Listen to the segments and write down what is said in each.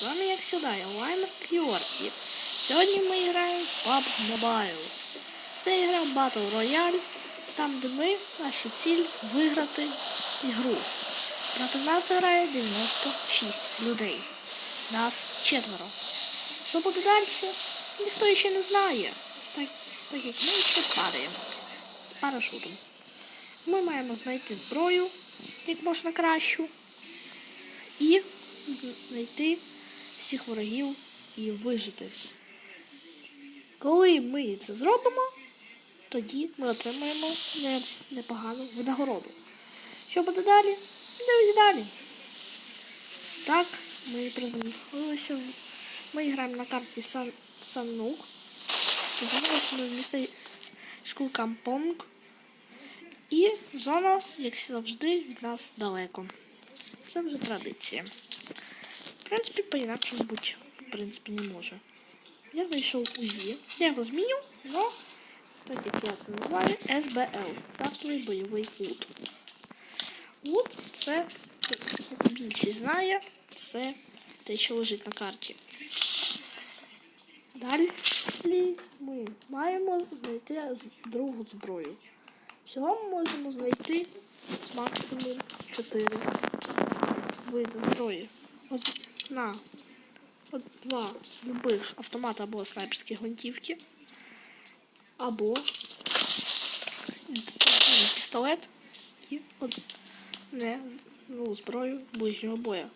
З вами, як завжди, я Лаймер Кьюар. І сьогодні ми граємо в PUBG Mobile. Це ігра Battle Royale, там де ми, наша ціль виграти ігру. Проти нас грає 96 людей. Нас четверо. Що буде далі? Ніхто ще не знає. Так, так як ми ще падаємо з парашутом. Ми маємо знайти зброю як можна кращу і знайти всіх ворогів і вижити. Коли ми це зробимо, тоді ми отримаємо непогану винагороду. Що буде далі? Дивіться далі. Так, ми приземлилися. Ми граємо на карті Сан Санук. Приземлилися ми в містечку Кампонг. І зона, як завжди, від нас далеко. Це вже традиція. В принципі, по-інакшому бути, в принципі, не може. Я знайшов УЗІ. Я його зміню, але так як я це називаю, СБЛ. Стартовий бойовий лут. Лут це, як більшість знає, це те, що лежить на карті. Далі ми маємо знайти другу зброю. Всього ми можемо знайти максимум 4 види зброї. Одна, от два любих автомата або снайперські гвинтівки, або пістолет і одне ну, зброю ближнього боя.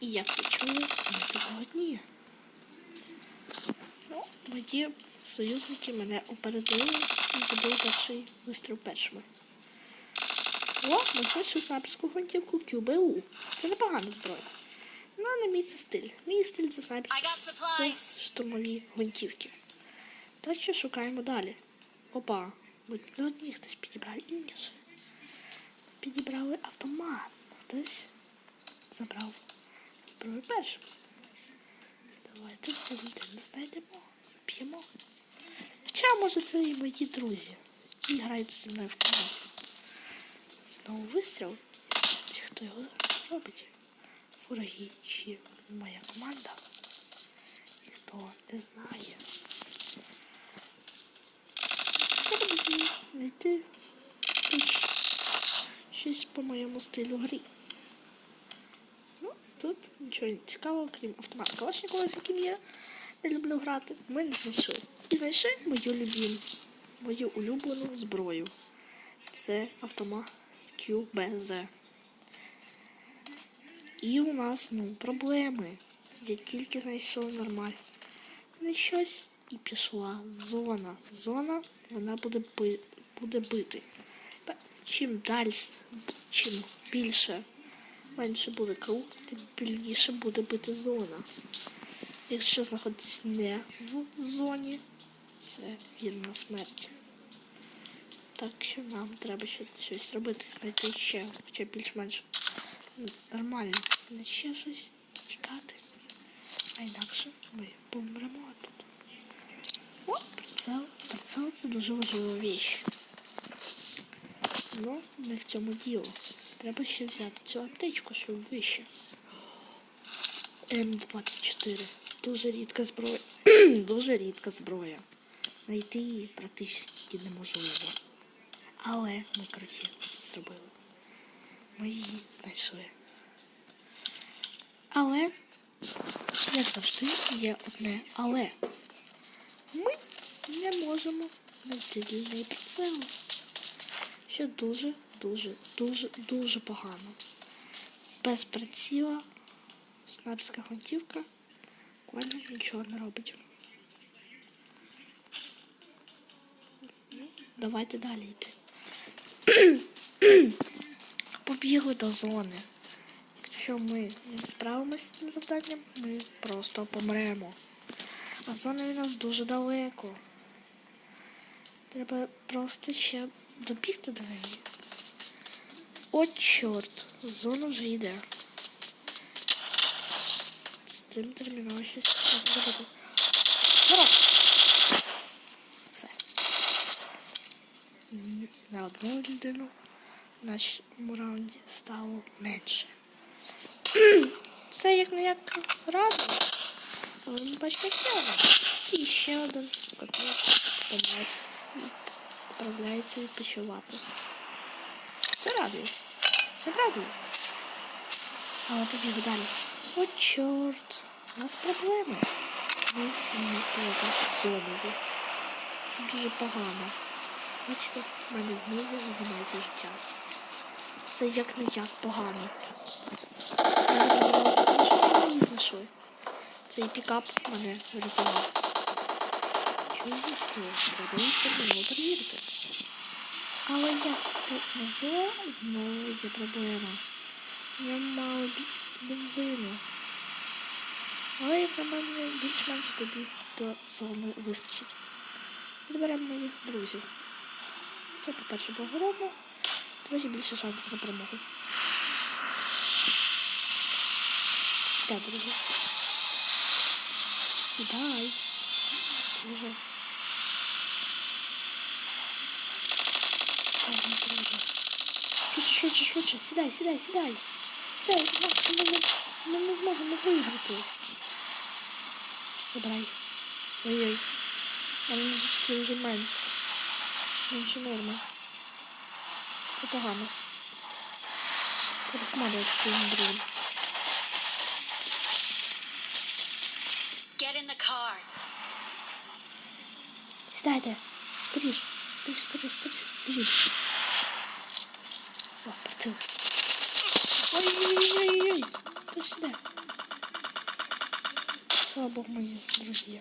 І як ви чули, тут одні. Ну, мої союзники мене опередили і забили перший вистріл першими. О, ми знайшли снайперську гвинтівку QBU. Це непогана зброя. Ну, не мій це стиль. Мій стиль це I снайперські. Це штурмові гвинтівки. Так що шукаємо далі. Опа, ми не одні хтось підібрав інше. Підібрали автомат. Хтось забрав зброю першим. Давайте цю людину знайдемо. П'ємо. Хоча, може, це і мої друзі. І грають зі мною в команду. Знову вистріл. Чи хто його робить? Вороги чи моя команда? Ніхто не знає. Знайти щось- по моєму стилю грі. Ну, тут нічого не цікавого, крім автомата Калашникова, з яким я не люблю грати, ми не знайшли. І знайшли мою любиму, мою улюблену зброю. Це автомат QBZ. І у нас ну, проблеми. Я тільки знайшов нормально. Не щось і пішла зона. Зона вона буде, би, буде бити. Чим далі, чим більше менше буде круг, тим більніше буде бити зона. Якщо знаходитись не в зоні, це вірна смерть. Так що нам треба щось робити, знайти ще, хоча більш-менш нормально. Не ще щось тікати. А інакше ми помремо тут. О, прицел. Прицел це дуже важлива віч. Ну, не в цьому діло. Треба ще взяти цю аптечку, що вище. М24. Дуже рідка зброя. дуже рідка зброя. Знайти її практично неможливо. Але ми, коротше, зробили. Ми її знайшли. Але, як завжди, є одне але. Ми не можемо знайти для неї прицел. Що дуже, дуже, дуже, дуже погано. Без приціла снайперська гвинтівка буквально нічого не робить. Ну, Давайте далі йти. Побігли до зони. Якщо ми не справимося з цим завданням, ми просто помремо. А зона від нас дуже далеко. Треба просто ще добігти до неї. О, чорт, зона вже йде. З цим терміново щось зробити. Все. На одну людину в нашому раунді стало менше. Це як не як радо. Але ми бачимо ще один. І ще один котик відправляється відпочивати. Це радує. Це радує. Але побіг далі. О, чорт. У нас проблеми. Ми не поза зоною. Це дуже погано. Бачите, в мене знизу віднімається життя. Це як не як погано. Не знайшли. Цей пікап мене врятував. Чому Задають перевірити. Але як повезе, знову є проблема. Нема бензину. Але як на мене більш-менш добігти до зони вистачить. Підберемо моїх друзів. Це, по-перше, благородно. Друзі, більше шансів на перемогу. Сідай, дорогі. Сідай. Не. Швидше, швидше, швидше. Сідай, сідай, сідай. Сідай, інакше ми не, ми не зможемо виграти. Забирай. Ой-ой. А мені життя вже менше. Менше норма. Це погано. Треба скомандувати своїм другом. Get in the car. Сідайте. Скоріш. Скоріш, скоріш, скоріш. Біжіть. О, працює. Ой-ой-ой-ой-ой. Хто сюди? Слава Богу, мої друзі.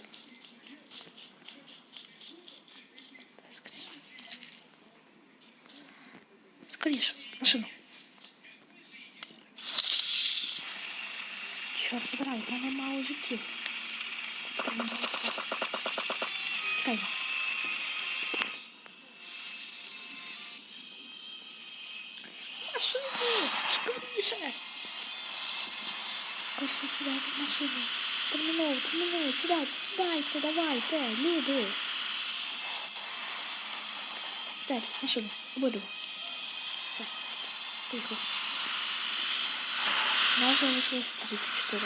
Давай скоріш. Скоріш. Машину. Чорт забирай, в мене мало життів. Треба було так. Чекай. Машину! Скоріше! Скоріше сідайте в машину. Терміново, терміново, сідайте, сідайте, давайте, люди. Сідайте в машину, обидва. Все, поїхали. У нас залишилось 34.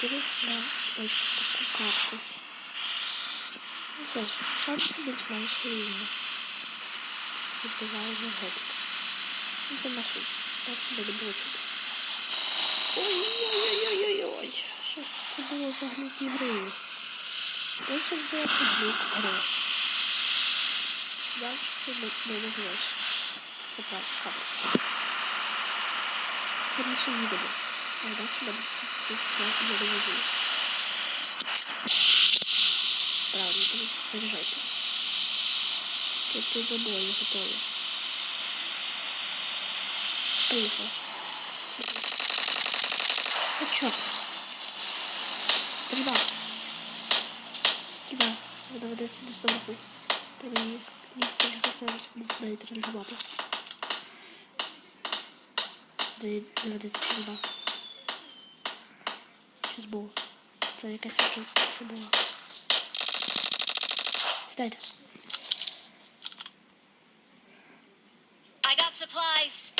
34 на ось таку карту. Ну що ж, шанси більш-менш рівні. Відбиваємо готик. Ну, Це машин. Так себе чути. Ой-ой-ой-ой-ой-ой. Що ж це було за глюк ігри? Ось це глюк гри. Далі це не не Toprağı kabul. Benim için iyi dedi. Oradan şurada bir sıkıntı yolu yazıyor. Правильно, держайте. Тут забула, не готова. Поехала. А чё? Стрельба. Стрельба. Треба ведеться десь на руху. Треба її скажу за все навіть ранжувати. der wird So, wir gestern schon zu Bo. I got supplies.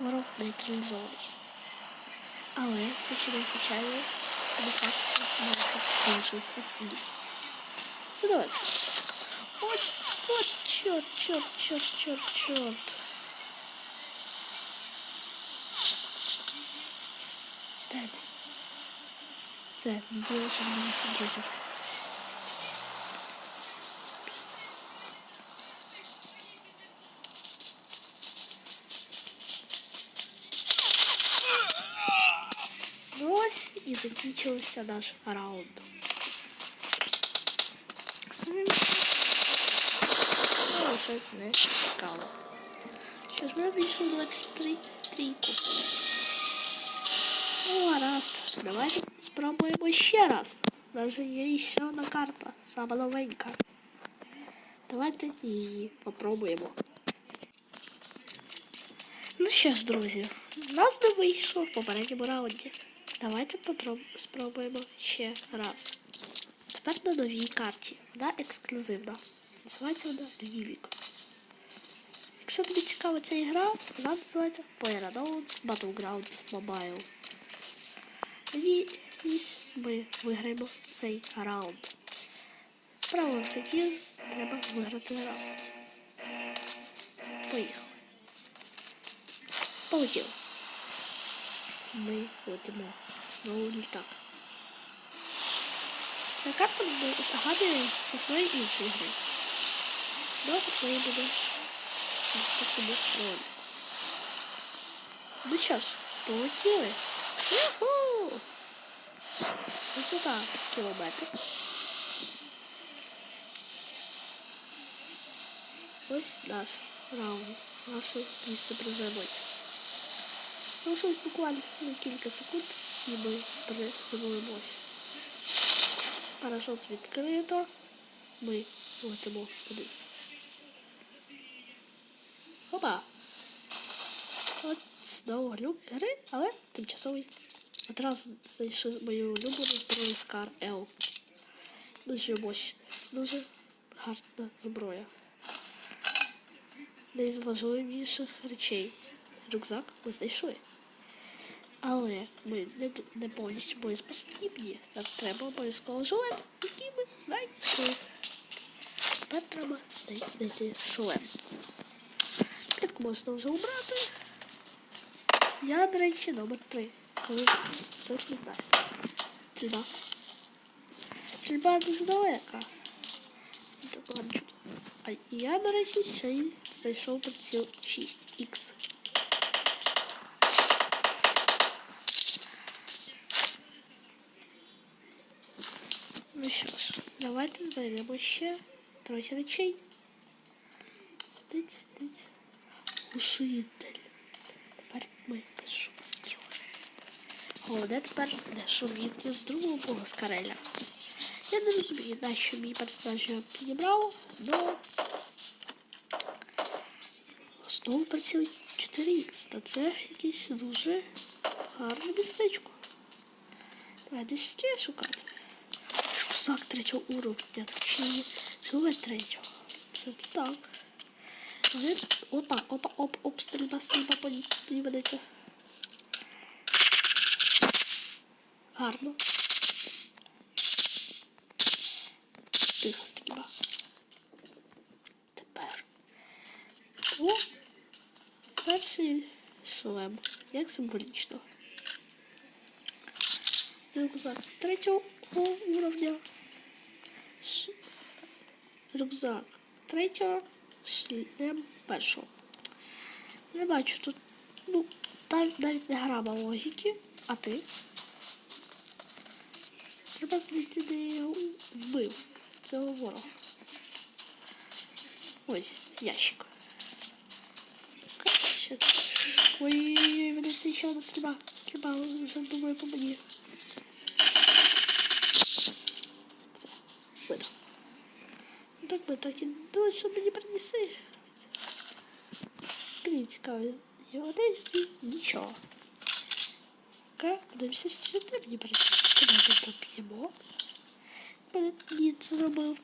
Little bit of Oh, wait, so she doesn't try it. Що де факт, що ми залишилися одні. Це добре. От, от, чорт, чорт, чорт, чорт, чорт. Стане. Все, і закінчився наш раунд. Самим Ну, це не цікаво. Що ж ми вийшли 23 трійку. Ну, гаразд. Давайте спробуємо ще раз. Даже є ще одна карта, сама новенька. Давайте її попробуємо. Ну що ж, друзі, у нас не вийшло в попередньому раунді. Давайте спробуємо ще раз. Тепер на новій карті. Вона ексклюзивна. Називається вона Лівік. Якщо тобі цікава ця ігра, вона називається PlayerUnknown's Battlegrounds Mobile. Надіюсь, ми виграємо цей раунд. Правило все ті, треба виграти раунд. Поїхали. Полетіли. Ми летимо. Знову літак. Ця карта буде згадує з такої іншої гри. До такої буде наступному ролі. Ну що ж, полетіли. Юху! Висота кілометр. Ось наш раунд, наше місце приземлення. Залишилось буквально на кілька секунд і ми приземлимось. Парашут відкрито. Ми летимо вниз. Опа! От знову глюк гри, але тимчасовий. Одразу знайшли мою улюблену зброю Скар L. Дуже мощ, дуже гарна зброя. Не з важливіших речей. Рюкзак ми знайшли. Але ми не, не повністю боєспособні. Нам треба обов'язково жилет, який ми знайшли. Тепер треба знайти шлем. Клітку можна вже обрати. Я, до речі, номер 3. Коли хтось не знає. Стрільба. Стрільба дуже далека. А я, до речі, ще й знайшов приціл 6Х. Давайте знайдемо ще трохи речей. Диць, диць. Глушитель. Тепер ми без шумітів. Головне тепер не шуміти з другого бога Скареля. Я не розумію, нащо мій персонаж його підібрав, но знову працює 4х. Та це якесь дуже гарне містечко. Давайте ще шукати. Рюкзак третього уровня, чи жилет третього. Це так. Опа, опа, оп, оп, стрільба, стрільба, подивиться. Гарно. Тихо стрільба. Тепер. О! Перший шлем. Як символічно. Рюкзак третього уровня. Ш... Рюкзак третього, шлем першого. Не бачу тут, ну, навіть не грама логіки, а ти? Треба знайти, де я його вбив цього ворога. Ось, ящик. Ой-ой-ой, мене це ще одна стріба. Стріба, думаю по мені. Все, видно. Ну, Так би так і думаю, що мені принеси. Крім цікаві його одежі, нічого. Подивимося, що ти мені принеси. Куди ми ніц зробив в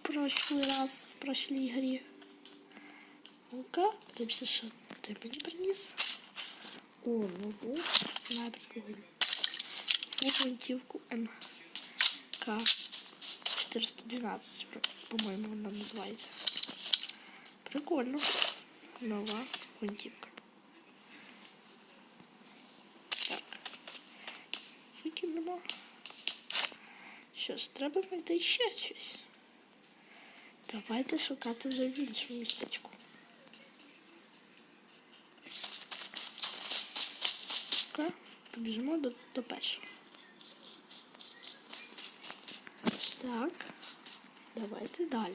раз, в прошлій грі. Ну-ка, подивимося, що ти мені приніс. О, ну гривню. І гвинтівку МК 412, по-моєму, вона називається. Прикольно. Нова гвинтівка. Так. Викинемо. Що ж, треба знайти ще щось. Давайте шукати вже в іншому містечку. Так, побіжимо до, до першого. Так, давайте далі.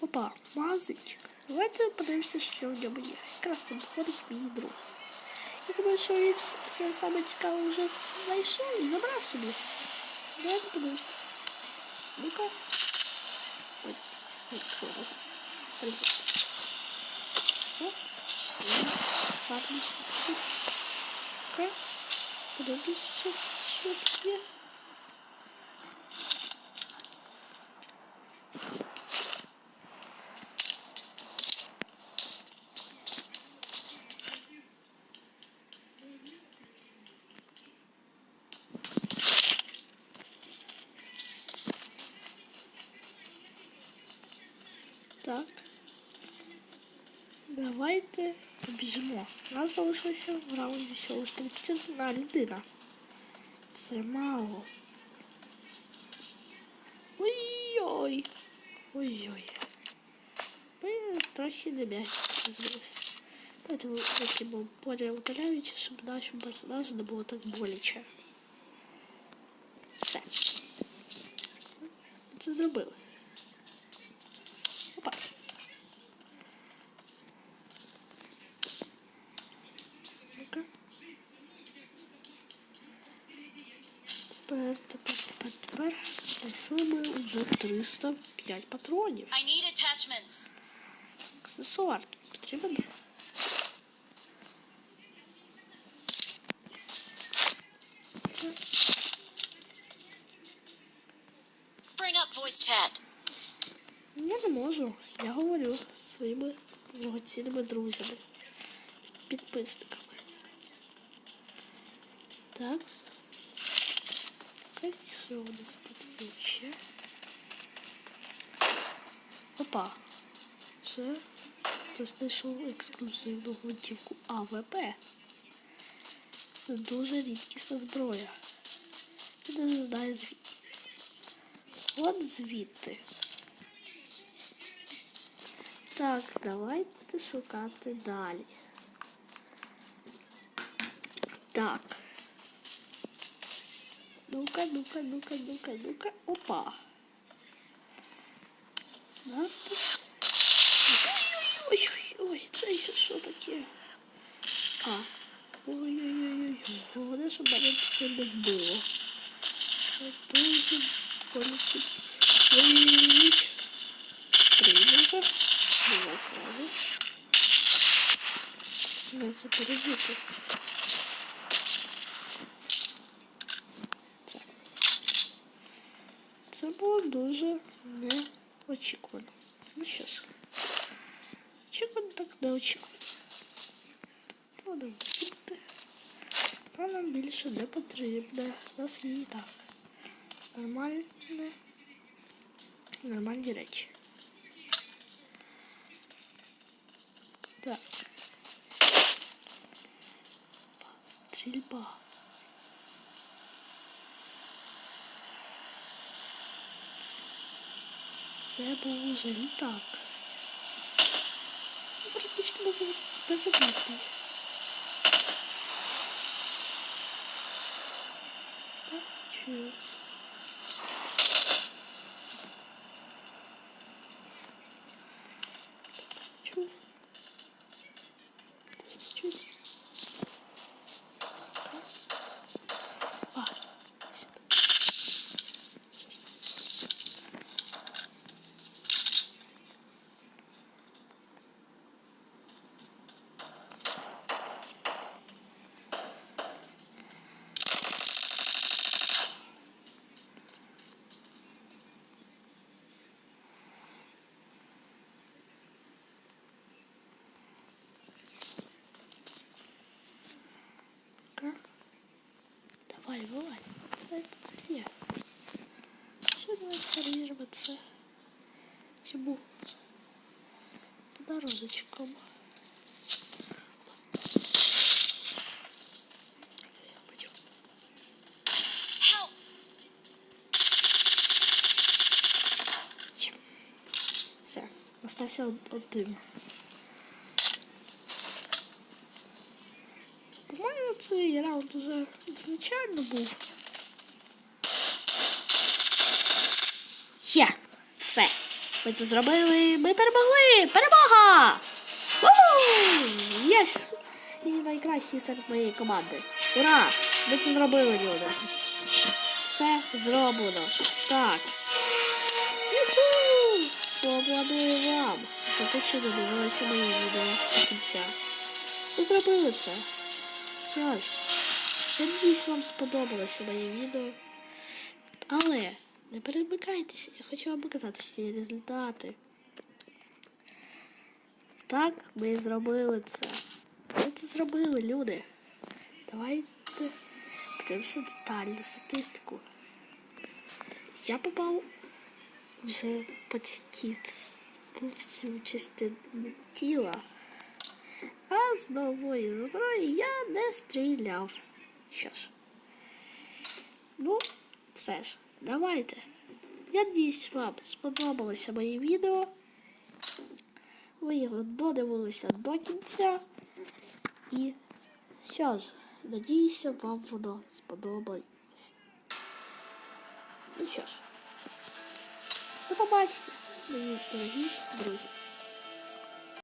Опа, магазинчик. Давайте подивимося, що в ньому є. Якраз там ходить мій друг. Я думаю, що він все саме цікаве вже знайшов і забрав собі. Давайте подивимося. Ну-ка. Ой, ой, що я Давайте побіжимо. У нас залишилося в раунді всього лише 31 людина. Це мало. Ой-ой. Ой-ой. Ми трохи не м'яч збилися. Давайте викинемо поле утоляючи, щоб нашому персонажу не було так боляче. Все. Це зробили. 305 патронів. I need attachments. Аксесуар потрібен. Bring up voice chat. Я не можу. Я говорю зі своїми дорогоцінними друзями, підписниками. Так, що у нас тут ще? Опа. Це хтось знайшов ексклюзивну гвинтівку АВП. Це дуже рідкісна зброя. Я не знаю звідки. От звідти. Так, давайте шукати далі. Так. Ну-ка, ну-ка, ну-ка, ну-ка, ну-ка. Опа. Нас тут. Ой-ой-ой, це ще що таке? А. Ой-ой-ой-ой. Головне, щоб мене це не вбило. Дуже полетить. Ой-ой-ой. Приймемо. Давай сразу. Надо це. Це. Було дуже неочікувано. Ну що ж. Очікувано так неочікувано. То нам купити. То нам більше не потрібно. У нас є і так. Нормальне. Нормальні речі. Так. Стрільба. Це був уже літак. Практично був безобідний. Так, Давай, вылазь. Давай, подходи. Все, давай формироваться. Чему? Подорожечком. Все, оставься он, он дым. Цей раунд уже ізначально був. Є! Все! Ми це зробили! Ми перемогли! Перемога! Єс! І найкращий серед моєї команди. Ура! Ми це зробили, люди! Все зроблено. Так. Юху! Поаплодую вам за те, що додивилися мої відео до кінця. Ви зробили це. Що ж, я надіюсь, вам сподобалося моє відео. Але не перемикайтеся, я хочу вам показати ще результати. Так, ми зробили це. Ми це зробили, люди. Давайте подивимося детальну статистику. Я попав вже почти по всю частину тіла. А з нової зброї я не стріляв. Що ж. Ну, все ж, давайте. Я надіюсь, вам сподобалося моє відео. Ви його додивилися до кінця. І що ж, надіюся, вам воно сподобалось. Ну що ж, до побачення, мої дорогі друзі.